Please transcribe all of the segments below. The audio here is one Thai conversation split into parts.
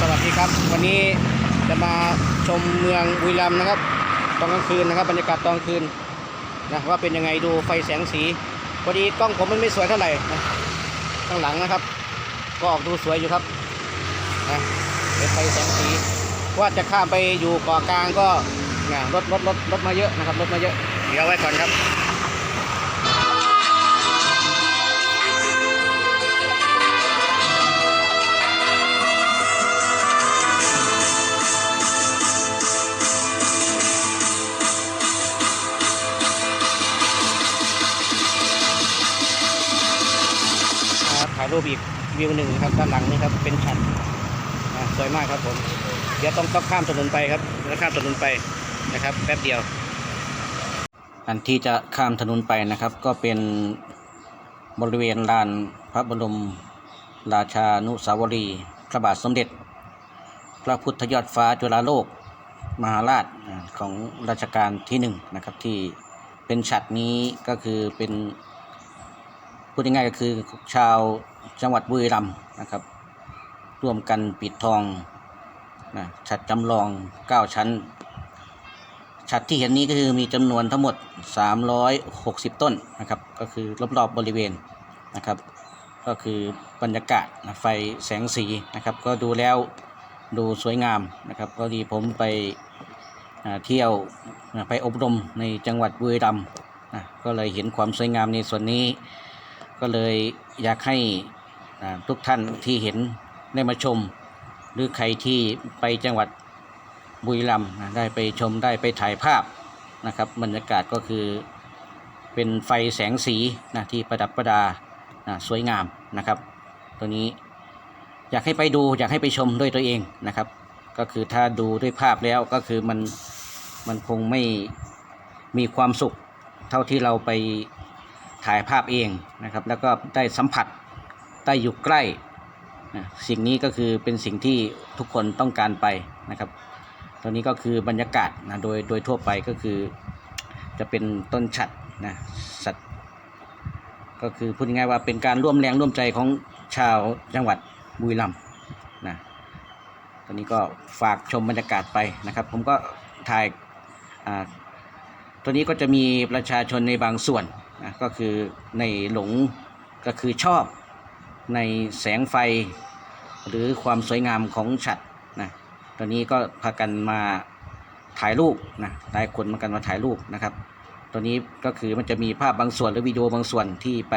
สวัสดีครับ วันนี้จะมาชมเมืองบุรีรัมย์นะครับ ตอนกลางคืนนะครับ บรรยากาศตอนกลางคืนนะว่าเป็นยังไงดูไฟแสงสีพอดีกล้องผมมันไม่สวยเท่าไหร่นะข้างหลังนะครับ ก็ออกดูสวยอยู่ครับนะเป็นไฟแสงสี ว่าจะข้ามไปอยู่เกาะกลางก็นะรถรถรถรถมาเยอะนะครับรถมาเยอะเดี๋ยวไว้ก่อนครับ รูปอีกวิวหนึ่งครับด้านหลังนี่ครับเป็นชันอ่าสวยมากครับผม เดี๋ยวต้องต้องข้ามถนนไปครับแล้วข้ามถนนไปนะครับแป๊บเดียว อันที่จะข้ามถนนไปนะครับ ก็เป็นบริเวณลานพระบรมราชานุสาวรีย์พระบาทสมเด็จ พระพุทธยอดฟ้าจุฬาโลก มหาราชของรัชกาลที่หนึ่งนะครับที่เป็นฉัดนี้ก็คือเป็นพูดง่ายๆก็คือชาว จังหวัดบุรีรัมย์นะครับ ร่วมกันปิดทองนะฉัดจำลอง 9 ชั้น ฉัดที่เห็นนี้ก็คือมีจำนวนทั้งหมด 360 ต้นนะครับ ก็คือรอบๆบบริเวณนะครับ ก็คือบรรยากาศนะไฟแสงสีนะครับ ก็ดูแล้วดูสวยงามนะครับ ก็ดีผมไปเที่ยวนะไปอบรมในจังหวัดบุรีรัมย์นะก็เลยเห็นความสวยงามในส่วนนี้ ก็เลยอยากให้ ทุกท่านที่เห็นได้มาชม หรือใครที่ไปจังหวัดบุรีรัมย์ได้ไปชมได้ไปถ่ายภาพนะครับบรรยากาศก็คือเป็นไฟแสงสีนะที่ประดับประดานะสวยงามนะครับ ตัวนี้อยากให้ไปดูอยากให้ไปชมด้วยตัวเองนะครับ ก็คือถ้าดูด้วยภาพแล้วก็คือมันมันคงไม่มีความสุขเท่าที่เราไปถ่ายภาพเองนะครับ แล้วก็ได้สัมผัส ได้อยู่ใกล้นะสิ่งนี้ก็คือเป็นสิ่งที่ทุกคนต้องการไปนะครับตัวนี้ก็คือบรรยากาศนะโดยโดยทั่วไปก็คือจะเป็นต้นฉัดนะสัตว์ก็คือพูดง่ายว่าเป็นการร่วมแรงร่วมใจของชาวจังหวัดบุรีรัมย์นะตอนนี้ก็ฝากชมบรรยากาศไปนะครับ ผมก็ถ่ายอ่าตัวนี้ก็จะมีประชาชนในบางส่วนนะก็คือในหลงก็คือชอบ ในแสงไฟ หรือความสวยงามของฉัดนะตอนนี้ก็พากันมาถ่ายรูปนะหลายคนมากันมาถ่ายรูปนะครับตัวนี้ก็คือมันจะมีภาพบางส่วนหรือวิดีโอบางส่วนที่ไป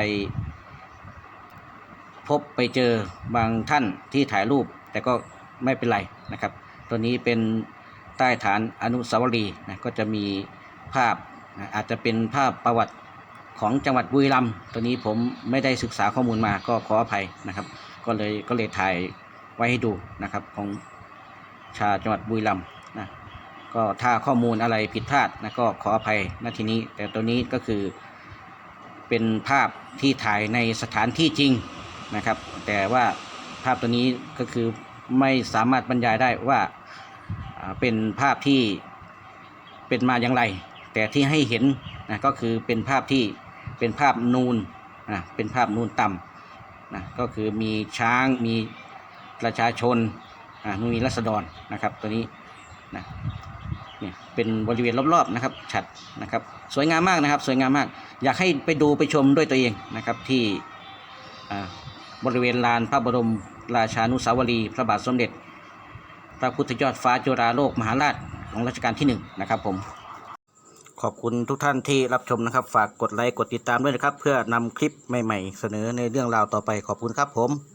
พบไปเจอบางท่านที่ถ่ายรูป แต่ก็ไม่เป็นไรนะครับตัวนี้เป็นใต้ฐานอนุสาวรีย์นะก็จะมีภาพนะอาจจะเป็นภาพประวัติ ของจังหวัดบุรีรัมย์ตัวนี้ผมไม่ได้ศึกษาข้อมูลมาก็ขออภัยนะครับ ก็เลยก็เลยถ่ายไว้ให้ดูนะครับ ของชาจังหวัดบุรีรัมย์นะก็ถ้าข้อมูลอะไรผิดพลาดนะก็ขออภัยณทีนี้ แต่ตัวนี้ก็คือเป็นภาพที่ถ่ายในสถานที่จริงนะครับ แต่ว่าภาพตัวนี้ก็คือไม่สามารถบรรยายได้ว่าเป็นภาพที่เป็นมาอย่างไร แต่ที่ให้เห็นนะก็คือเป็นภาพที่ เป็นภาพนูนนะเป็นภาพนูนต่ำนะก็คือมีช้างมีประชาชนอ่ามีรัษฎรนะครับ ตัวนี้นะเนี่ยเป็นบริเวณรอบๆนะครับฉัดนะครับ สวยงามมากนะครับ สวยงามมาก อยากให้ไปดูไปชมด้วยตัวเองนะครับที่บริเวณลานพระบรมราชานุสาวรีย์พระบาทสมเด็จ พระพุทธยอดฟ้าจุฬาโลกมหาราชของรัชกาลที่หนึ่งนะครับผม ขอบคุณทุกท่านที่รับชมนะครับ ฝากกดไลค์กดติดตามด้วยนะครับ เพื่อนำคลิปใหม่ ๆ เสนอในเรื่องราวต่อไปขอบคุณครับผม